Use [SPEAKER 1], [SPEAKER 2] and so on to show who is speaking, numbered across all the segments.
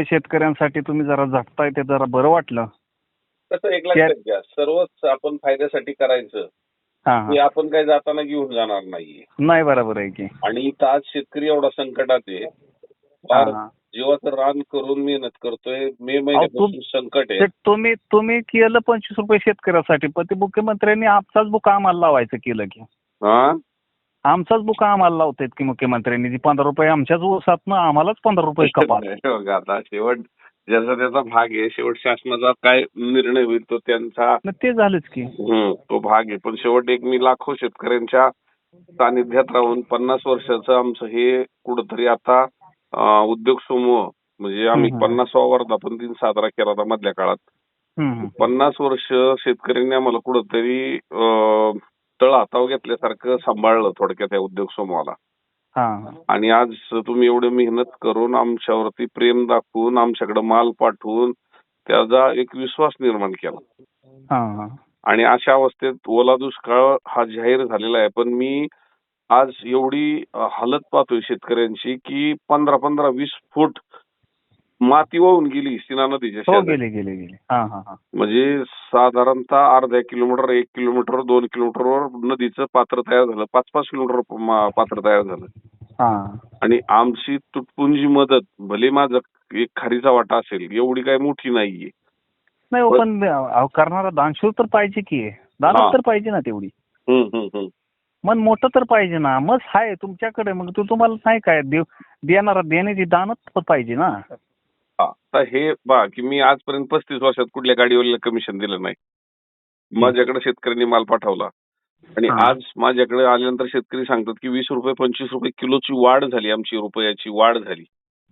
[SPEAKER 1] शेतकऱ्यांसाठी तुम्ही जरा झटताय ते जरा बरं वाटलं.
[SPEAKER 2] कसं एक लक्षात घ्या सर्वच आपण फायद्यासाठी करायचं.
[SPEAKER 1] हा
[SPEAKER 2] आपण काही जाताना घेऊन जाणार नाहीये.
[SPEAKER 1] नाही बरोबर आहे की.
[SPEAKER 2] आणि इथं आज शेतकरी एवढा संकटात आहे.
[SPEAKER 1] हा,
[SPEAKER 2] फार
[SPEAKER 1] हा.
[SPEAKER 2] जीवाचं रान करून मेहनत करतोय. मे महिन्यापासून संकट आहे.
[SPEAKER 1] ते तुम्ही तुम्ही केलं पंचवीस रुपये शेतकऱ्यासाठी पण ते मुख्यमंत्र्यांनी आमचाच बुका आम्हाला लावायचं केलं की.
[SPEAKER 2] हा?
[SPEAKER 1] आमचाच बुका आम्हाला लावतायत की मुख्यमंत्र्यांनी. जी पंधरा रुपये आमच्याच ऊसातनं आम्हालाच पंधरा रुपये कपात.
[SPEAKER 2] हे आता शेवट ज्याचा त्याचा भाग आहे शेवट शासनाचा काय निर्णय होईल तो त्यांचा.
[SPEAKER 1] ते झालंच की.
[SPEAKER 2] हम्म, तो भाग आहे. पण शेवट एक मी लाखो शेतकऱ्यांच्या सानिध्यात राहून पन्नास वर्षाचं आमचं हे कुठंतरी आता अं, उद्योग समूह म्हणजे आम्ही
[SPEAKER 1] हम्म.
[SPEAKER 2] पन्नासावा वर्धापन दिन साजरा केला होता मधल्या काळात.
[SPEAKER 1] हम्म, हम्म.
[SPEAKER 2] पन्नास वर्ष शेतकऱ्यांनी आम्हाला कुठंतरी अं, तळ हातावर घेतल्यासारखं सांभाळलं थोडक्यात या उद्योग समूहाला. आणि आज तुम्ही एवढी मेहनत करून आमच्यावरती प्रेम दाखवून आमच्याकडे माल पाठवून त्याचा एक विश्वास निर्माण केला. आणि अशा अवस्थेत ओला दुष्काळ हा जाहीर झालेला आहे. पण मी आज एवढी हालत पाहतोय शेतकऱ्यांची की पंधरा पंधरा वीस फूट माती वाहून गेली सीना नदीच्या
[SPEAKER 1] हो
[SPEAKER 2] शेजारी.
[SPEAKER 1] गेले गेले गेले. हा हा हा.
[SPEAKER 2] म्हणजे साधारणतः अर्धा किलोमीटर एक किलोमीटर दोन किलोमीटरवर नदीचं पात्र तयार झालं. पाच पाच किलोमीटर मा- पात्र तयार झालं.
[SPEAKER 1] हा.
[SPEAKER 2] आणि आमची तुटपुंजी मदत भले माझं एक खारीचा वाटा असेल एवढी काही मोठी नाहीये.
[SPEAKER 1] नाही हो,
[SPEAKER 2] पण-
[SPEAKER 1] अहो, करणारा दानशूर तर पाहिजे की
[SPEAKER 2] हा.
[SPEAKER 1] दानच तर पाहिजे ना तेवढी.
[SPEAKER 2] हम्म, हम्म, हम्म.
[SPEAKER 1] मन मोठं तर पाहिजे ना. मग आहे तुमच्याकडे मग तो तुम्हाला नाही काय देव देणारा देण्याची दानच तर पाहिजे ना.
[SPEAKER 2] हा तर हे बा की मी आजपर्यंत पस्तीस वर्षात कुठल्या गाडीवाल्याला कमिशन दिलं नाही. माझ्याकडे शेतकऱ्यांनी माल पाठवला. आणि. आज माझ्याकडे आल्यानंतर शेतकरी सांगतात की वीस रुपये पंचवीस रुपये किलोची वाढ झाली आमची रुपयाची वाढ झाली.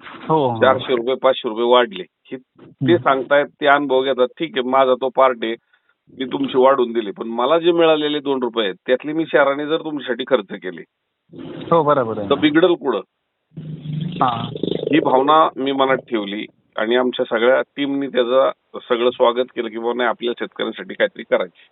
[SPEAKER 1] हो हो.
[SPEAKER 2] चारशे रुपये पाचशे रुपये वाढले. हे ते सांगतायत ते अनुभव घेतात. ठीक आहे माझा तो पार्ट आहे. मी तुमची वाढून दिली. पण मला जे मिळालेले दोन रुपये आहेत त्यातले मी शहराने जर तुमच्यासाठी खर्च केले.
[SPEAKER 1] हो बरोबर
[SPEAKER 2] तर बिघडल कुठं?
[SPEAKER 1] ही
[SPEAKER 2] भावना मी मनात ठेवली आणि आमच्या सगळ्या टीमनी त्याचं सगळं स्वागत केलं की नाही आपल्या शेतकऱ्यांसाठी काहीतरी करायचे.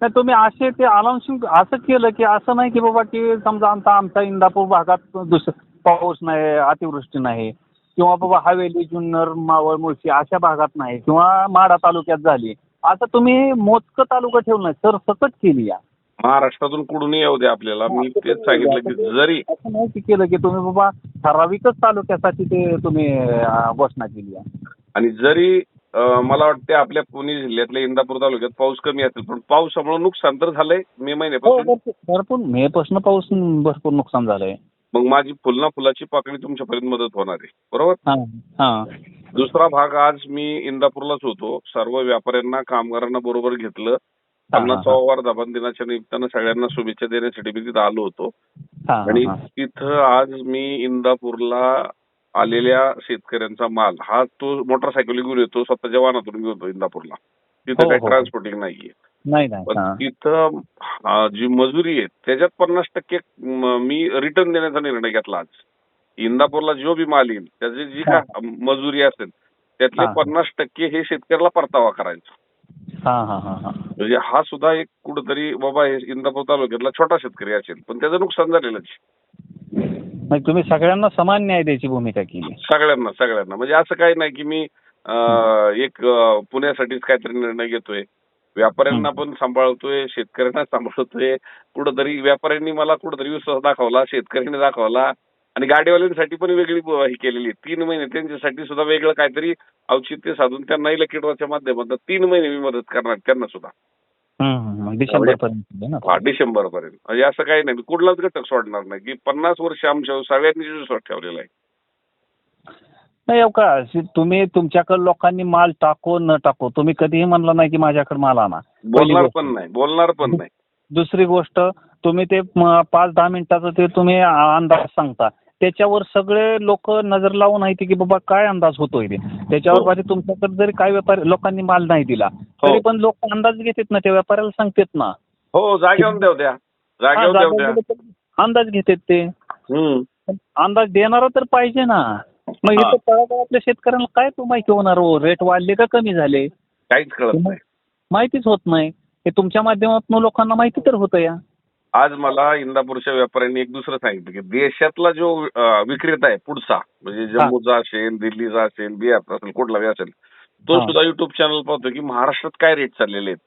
[SPEAKER 1] नाही तुम्ही असे ते अनाउन्सिंग असं केलं की असं नाही की बाबा की समजा आमचा आमचा इंदापूर भागात दुसरं पाऊस नाही अतिवृष्टी नाही किंवा बाबा हवेली जुन्नर मावळ मुळशी अशा भागात नाही किंवा माढा तालुक्यात झाली. आता तुम्ही मोजकं तालुका ठेवलं नाही तर सकट केली या.
[SPEAKER 2] महाराष्ट्रातून कुठून येऊ द्या आपल्याला. मी तेच सांगितलं की जरी
[SPEAKER 1] असं नाही की केलं की तुम्ही बाबा ठराविकच तालुक्यासाठी ते तुम्ही अं, घोषणा केली आहे.
[SPEAKER 2] आणि जरी अं, मला वाटते आपल्या पुणे जिल्ह्यातल्या इंदापूर तालुक्यात पाऊस कमी असेल पण पावसामुळे नुकसान तर झालंय मे
[SPEAKER 1] हो
[SPEAKER 2] महिन्यापासून
[SPEAKER 1] भरपूर भरपूर. मे पासून पाऊस भरपूर नुकसान झालंय.
[SPEAKER 2] मग माझी फुलना फुलाची पाकळी तुमच्यापर्यंत मदत होणार आहे बरोबर?
[SPEAKER 1] हा हा.
[SPEAKER 2] दुसरा भाग आज मी इंदापूरलाच होतो. सर्व व्यापाऱ्यांना कामगारांना बरोबर घेतलं.
[SPEAKER 1] हा,
[SPEAKER 2] पन्नासावा वर्धापन दिनाच्या निमित्तानं सगळ्यांना शुभेच्छा देण्यासाठी मी तिथं आलो होतो
[SPEAKER 1] हा,
[SPEAKER 2] आणि
[SPEAKER 1] हा,
[SPEAKER 2] तिथं आज मी इंदापूरला आलेल्या शेतकऱ्यांचा माल हा तो मोटरसायकल घेऊन येतो स्वतःच्या वाहनातून घेऊन येतो इंदापूरला तिथं
[SPEAKER 1] हो,
[SPEAKER 2] काही
[SPEAKER 1] हो.
[SPEAKER 2] ट्रान्सपोर्टिंग नाहीये
[SPEAKER 1] नाही नाही
[SPEAKER 2] पण
[SPEAKER 1] हा.
[SPEAKER 2] तिथं हा, जी मजुरी आहे त्याच्यात पन्नास टक्के म, रिटर्न देण्याचा निर्णय घेतला आज इंदापूरला जो बी माल येईल त्याची जी
[SPEAKER 1] हा.
[SPEAKER 2] काय मजुरी असेल त्यातले
[SPEAKER 1] हा.
[SPEAKER 2] पन्नास टक्के हे शेतकऱ्याला परतावा करायचा
[SPEAKER 1] हा हा हा हा
[SPEAKER 2] म्हणजे हा सुद्धा एक कुठंतरी बाबा हे इंदापूर तालुक्यातला छोटा शेतकरी असेल पण त्याचं नुकसान झालेलंच
[SPEAKER 1] तुम्ही सगळ्यांना समान न्याय द्यायची भूमिका केली.
[SPEAKER 2] सगळ्यांना सगळ्यांना. म्हणजे असं काही नाही की मी एक पुण्यासाठीच काहीतरी निर्णय घेतोय. व्यापाऱ्यांना. पण सांभाळतोय शेतकऱ्यांना सांभाळतोय. कुठंतरी व्यापाऱ्यांनी मला कुठंतरी विश्वास दाखवला शेतकऱ्यांनी दाखवला. आणि गाडीवाल्यांसाठी पण वेगळी ही केलेली. आहे. तीन महिने त्यांच्यासाठी सुद्धा वेगळं काहीतरी औचित्य साधून त्यांनाही लकीटवाच्या माध्यमातून तीन महिने मी मदत करणार त्यांना सुद्धा.
[SPEAKER 1] डिसेंबर पर्यंत ना?
[SPEAKER 2] हा डिसेंबर पर्यंत म्हणजे असं काही नाही. कुठलाच घटक सोडणार नाही. की पन्नास वर्ष आमच्या सगळ्यांनी विश्वास ठेवलेला आहे.
[SPEAKER 1] नाही का? तुम्ही तुमच्याकडे लोकांनी माल टाको न टाको. तुम्ही कधीही म्हणलं नाही की माझ्याकडे माल आणा.
[SPEAKER 2] बोलणार. पण नाही. बोलणार पण नाही.
[SPEAKER 1] दुसरी गोष्ट तुम्ही ते पाच दहा मिनिटाचं ते तुम्ही अंदाज सांगता. त्याच्यावर सगळे लोक नजर लावून आहे की बाबा काय अंदाज होतोय ते. त्याच्यावर
[SPEAKER 2] हो.
[SPEAKER 1] पाहिजे तुमच्याकडे जरी काय व्यापारी लोकांनी माल नाही दिला
[SPEAKER 2] हो.
[SPEAKER 1] तरी पण लोक अंदाज घेतात ना त्या व्यापाऱ्याला सांगतात ना.
[SPEAKER 2] हो जागेवर
[SPEAKER 1] अंदाज घेतात ते. अंदाज देणारा तर पाहिजे ना. मग. इथं तळागाळातल्या शेतकऱ्यांना काय तो माहिती होणार हो? रेट वाढले का कमी झाले?
[SPEAKER 2] काहीच कळत नाही.
[SPEAKER 1] माहितीच होत नाही. हे तुमच्या माध्यमातून लोकांना माहिती तर होतं या.
[SPEAKER 2] आज मला इंदापूरच्या व्यापाऱ्यांनी एक दुसरं सांगितलं की देशातला जो विक्रेता आहे पुढचा म्हणजे जम्मूचा असेल दिल्लीचा असेल बिहारचा असेल कुठलाही असेल तो
[SPEAKER 1] हा.
[SPEAKER 2] सुद्धा युट्यूब चॅनल पाहतो की महाराष्ट्रात काय रेट चाललेले आहेत.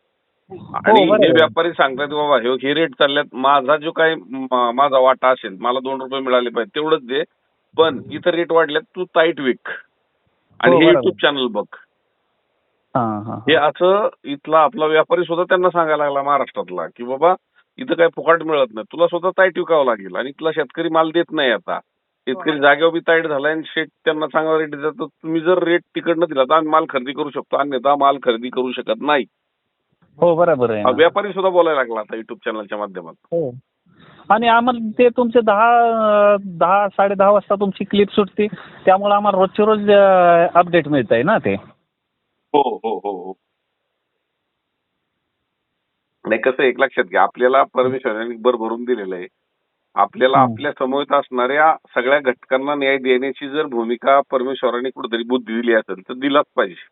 [SPEAKER 2] आणि
[SPEAKER 1] हो, बरोबर.
[SPEAKER 2] हे व्यापारी सांगतात बाबा हे हे रेट चालल्यात माझा जो काही म- माझा वाटा असेल मला दोन रुपये मिळाले पाहिजे तेवढंच दे. पण इथं रेट वाढल्यात तू ताईट विक. आणि
[SPEAKER 1] हो,
[SPEAKER 2] हे
[SPEAKER 1] बरोबर.
[SPEAKER 2] युट्यूब चॅनल बघ.
[SPEAKER 1] हा हा.
[SPEAKER 2] हे असं इथला आपला व्यापारी सुद्धा त्यांना सांगायला लागला महाराष्ट्रातला की बाबा इथं काही फुकाट मिळत नाही. तुला स्वतः ताईट विकावं लागेल आणि इथला शेतकरी माल देत नाही आता. शेतकरी जागेवर बी ताईट झालाय आणि शेत त्यांना चांगला रेट देतात. तर तुम्ही जर रेट तिकडनं दिला तर आम्ही माल खरेदी करू शकतो. अन्यथा माल खरेदी करू शकत नाही.
[SPEAKER 1] हो बरोबर आहे
[SPEAKER 2] हा
[SPEAKER 1] ना.
[SPEAKER 2] व्यापारी सुद्धा बोलायला लागला आता युट्यूब चॅनलच्या माध्यमातून.
[SPEAKER 1] हो. आणि आम्हाला ते तुमचे दहा अं, दहा साडे दहा वाजता तुमची क्लिप सुटते. त्यामुळे आम्हाला रोजचे रोज अपडेट मिळत आहे ना ते?
[SPEAKER 2] हो हो हो हो. नाही कसं एक लक्षात घ्या आपल्याला परमेश्वराने भर भरून दिलेलं आहे आपल्याला. आपल्यासमोर असणाऱ्या सगळ्या घटकांना न्याय देण्याची जर भूमिका परमेश्वराने कुठेतरी बुद्धी दिली असेल तर दिलाच पाहिजे.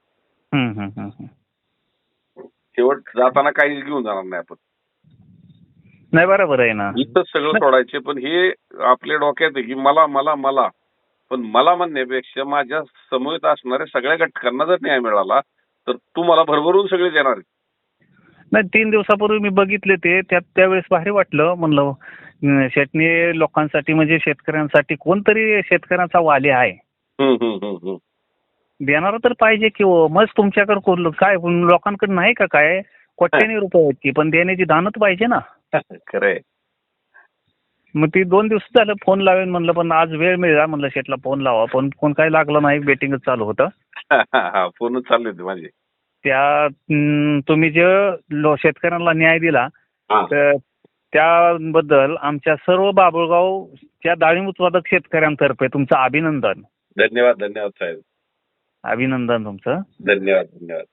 [SPEAKER 2] शेवट जाताना काहीच घेऊन जाणार नाही आपण
[SPEAKER 1] नाही बरोबर आहे ना
[SPEAKER 2] इथंच सगळं सोडायचे पण हे आपल्या डोक्यात आहे की मला मला मला पण मला म्हणण्यापेक्षा माझ्यासमोर असणाऱ्या सगळ्या घटकांना जर न्याय मिळाला तर तुम्हाला भरभरून सगळे देणार.
[SPEAKER 1] नाही तीन दिवसापूर्वी मी बघितले ते. त्यात त्यावेळेस भारी वाटलं. म्हणलं शेटणी लोकांसाठी म्हणजे शेतकऱ्यांसाठी कोणतरी शेतकऱ्यांचा वाली आहे. देणार तर पाहिजे की हो. मग तुमच्याकडे कोण काय लोकांकडे नाही का काय? कोट्याने रुपये आहेत की पण देण्याची दानत पाहिजे ना.
[SPEAKER 2] खरंय.
[SPEAKER 1] मग ती दोन दिवस झालं फोन लावेन म्हणलं पण आज वेळ मिळाला. म्हणलं शेटला फोन लावा. पण कोण काही लागलं नाही बेटिंगच चालू होतं.
[SPEAKER 2] हा फोन चालले होते माझे.
[SPEAKER 1] त्या तुम्ही जे शेतकऱ्यांना न्याय दिला
[SPEAKER 2] हा.
[SPEAKER 1] तर त्याबद्दल आमच्या सर्व बाबुळगावच्या डाळिंब उत्पादक शेतकऱ्यांतर्फे तुमचं अभिनंदन.
[SPEAKER 2] धन्यवाद धन्यवाद साहेब.
[SPEAKER 1] अभिनंदन तुमचं.
[SPEAKER 2] धन्यवाद धन्यवाद.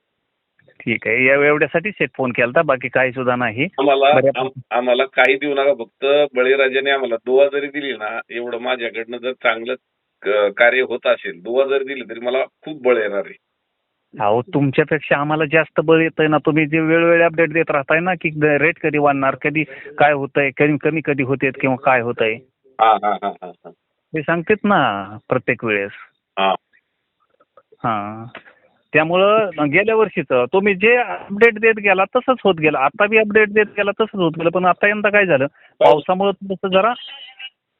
[SPEAKER 1] ठीक आहे या एवढ्यासाठी शेत फोन केला होता बाकी काही सुद्धा नाही.
[SPEAKER 2] आम्हाला. आम- आम्हाला काही देऊ नका फक्त बळीराजाने आम्हाला दुवा जरी दिली ना एवढं माझ्याकडनं जर चांगलं क- कार्य होत असेल दुवा जरी दिली तरी मला खूप बळ येणार आहे.
[SPEAKER 1] अहो तुमच्यापेक्षा आम्हाला जास्त बळ येतंय ना. तुम्ही जे वेळोवेळी अपडेट देत राहताय ना की रेट कधी वाढणार कधी काय होतंय कमी कमी कधी होते किंवा काय होतंय.
[SPEAKER 2] हा हा हा हा हा.
[SPEAKER 1] ते सांगतेत ना प्रत्येक वेळेस.
[SPEAKER 2] हा.
[SPEAKER 1] हा. त्यामुळं गेल्या वर्षीचं तुम्ही जे अपडेट देत गेला तसंच होत गेलं. आता बी अपडेट देत गेला तसंच होत गेलं. पण आता यंदा काय झालं? पावसामुळं थोडंसं जरा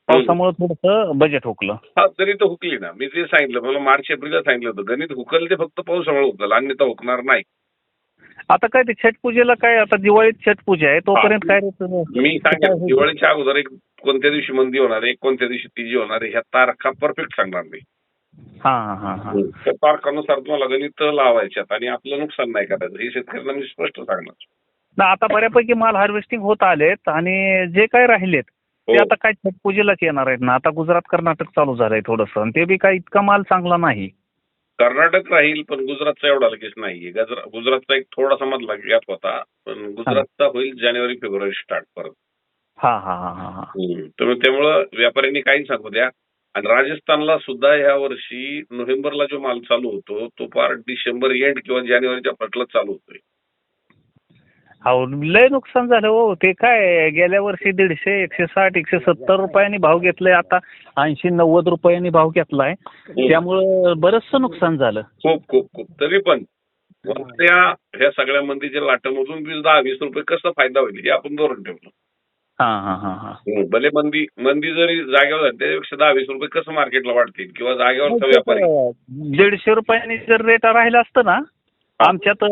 [SPEAKER 1] पावसामुळं थोडंसं बजेट हुकलं.
[SPEAKER 2] हा तरी तर हुकली ना. मी ते सांगितलं मला मार्च एप्रिलला सांगितलं होतं. गणित हुकल ते फक्त पावसामुळे हुकल अन्यथा हुकणार नाही.
[SPEAKER 1] आता काय ते छठ पूजेला काय आता दिवाळीत छठ पूजा आहे तोपर्यंत काय
[SPEAKER 2] मी सांगेन दिवाळीच्या अगोदर एक कोणत्या दिवशी मंदी होणार आहे कोणत्या दिवशी तीजी होणार आहे ह्या तारखा परफेक्ट सांगणार मी.
[SPEAKER 1] हा हा हा हा.
[SPEAKER 2] त्या तारखानुसार तुम्हाला गणित लावायच्यात आणि आपलं नुकसान नाही करायचं. हे शेतकऱ्यांना मी स्पष्ट सांगणार.
[SPEAKER 1] ना आता बऱ्यापैकी माल हार्वेस्टिंग होत आलेत आणि जे काय राहिलेत ते
[SPEAKER 2] हो.
[SPEAKER 1] आता काय छठ पूजेलाच येणार आहेत ना. आता गुजरात कर्नाटक चालू झालंय थोडंसं. आणि ते बी काय इतका माल चांगला नाही.
[SPEAKER 2] कर्नाटक राहील पण गुजरातचा एवढा लगेच नाहीये. गजरा- गुजरातचा एक थोडासा मधला गॅप होता पण गुजरातचा होईल जानेवारी फेब्रुवारी स्टार्ट परत.
[SPEAKER 1] हा हा हा हा
[SPEAKER 2] त्यामुळं व्यापाऱ्यांनी काही सांगू द्या. आणि राजस्थानला सुद्धा ह्या वर्षी नोव्हेंबरला जो माल चालू होतो तो पार डिसेंबर एंड किंवा जानेवारीच्या फटला चालू होतोय.
[SPEAKER 1] अहो लय नुकसान झालं हो. ते काय गेल्या वर्षी दीडशे एकशे साठ एकशे सत्तर रुपयांनी भाव घेतलाय. आता ऐंशी नव्वद रुपयांनी भाव घेतलाय. त्यामुळं बरचसं नुकसान झालं.
[SPEAKER 2] खूप खूप खूप. तरी पण त्या ह्या सगळ्या मंदीच्या लाटामधून वीस दहा वीस रुपये कसा फायदा होईल हे आपण धोरण ठेवलं.
[SPEAKER 1] हा हा हा हा.
[SPEAKER 2] भले मंदी मंदी जरी जागेवर झाली त्याच्यापेक्षा दहा वीस रुपये कसं मार्केटला वाढतील? किंवा जागेवरचा व्यापारी?
[SPEAKER 1] दीडशे रुपयांनी जर रेट राहिला असतं ना आमच्यात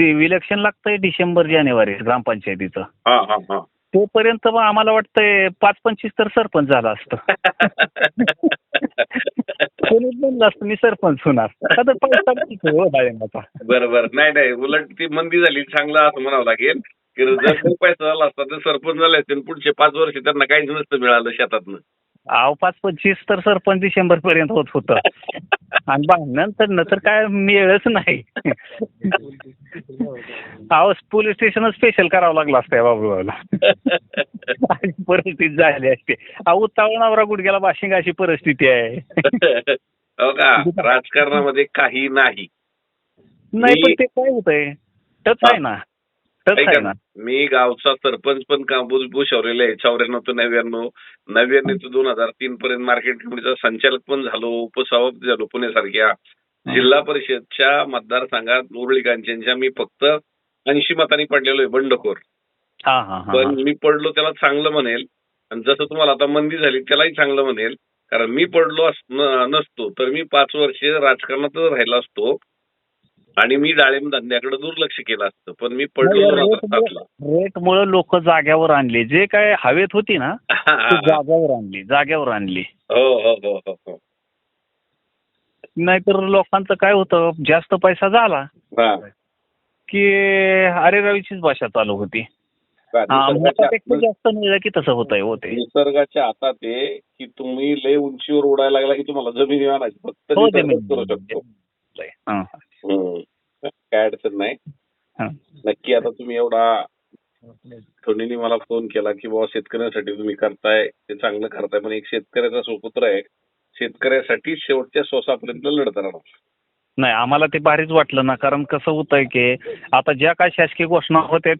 [SPEAKER 1] इलेक्शन लागतंय डिसेंबर जानेवारी ग्रामपंचायतीचं.
[SPEAKER 2] हा हा हा.
[SPEAKER 1] तोपर्यंत मग आम्हाला वाटतंय पाच पंचवीस तर सरपंच झाला असतं. कोणी असतं मी सरपंच होणार. आता पैसा किती हो डाळिंबाचा
[SPEAKER 2] बरं बरं नाही नाही उलट ती मंदी झाली चांगलं असं म्हणावं लागेल. की जर काही पैसा झाला असता तर सरपंच झाले असते आणि पुढचे पाच वर्ष त्यांना काहीच नसतं मिळालं शेतातनं.
[SPEAKER 1] अहो पाच पंचवीस तर सरपंच डिसेंबर पर्यंत होत होतं. आणि बा नंतर नंतर काय मिळच नाही. अहो पोलीस स्टेशन स्पेशल करावं लागलं असतं बाबूला परिस्थिती झाली असते. अहो नवरा गुडघ्याला बाशिंग अशी परिस्थिती आहे.
[SPEAKER 2] हो का? राजकारणामध्ये काही नाही.
[SPEAKER 1] नाही पण ते काय होतंय? टच आहे ना,
[SPEAKER 2] मी गावचा सरपंच पण का भू- भूषवलेला आहे. चौऱ्याण्णव ते नव्याण्णव नव्याण्णव ते दोन हजार तीन पर्यंत मार्केट कमिटीचा संचालक पण झालो उपसभापती झालो पुण्यासारख्या. जिल्हा परिषदच्या मतदारसंघात उरळी कांचनच्या मी फक्त ऐंशी मतांनी पडलेलो आहे बंडखोर. पण मी पडलो त्याला चांगलं म्हणेल. आणि जसं तुम्हाला आता मंदी झाली त्यालाही चांगलं म्हणेल. कारण मी पडलो नसतो तर मी पाच वर्ष राजकारणातच राहिला असतो. आणि मी डाळिंब धंद्याकडे दुर्लक्ष केलं असतं पण मी पडलो दोन हजार सातला
[SPEAKER 1] रेट मुळे लोक जाग्यावर आणले. जे काय हवेत होती ना जाग्यावर आणली जाग्यावर आणली.
[SPEAKER 2] हो हो हो
[SPEAKER 1] नाहीतर लोकांचं काय होतं जास्त पैसा झाला. की अरे रवीचीच भाषा चालू होती. जास्त मिळलं की तसं होतंय हो ते.
[SPEAKER 2] निसर्गाच्या हातात आहे की तुम्ही लय उंचीवर उडायला लागला की तुम्हाला जमिनी आणायची फक्त
[SPEAKER 1] हो
[SPEAKER 2] करू शकतो
[SPEAKER 1] हा,
[SPEAKER 2] हम्म. काय अडचण नाही
[SPEAKER 1] हा.
[SPEAKER 2] नक्की आता तुम्ही एवढा धोनीने मला फोन केला की बाबा शेतकऱ्यांसाठी तुम्ही करताय ते चांगलं करताय पण एक शेतकऱ्याचा सुपुत्र आहे. शेतकऱ्यासाठी शेवटच्या श्वासापर्यंत लढत राहणार.
[SPEAKER 1] नाही आम्हाला ते भारीच वाटलं ना कारण कसं होतंय की आता ज्या काही शासकीय घोषणा होत्या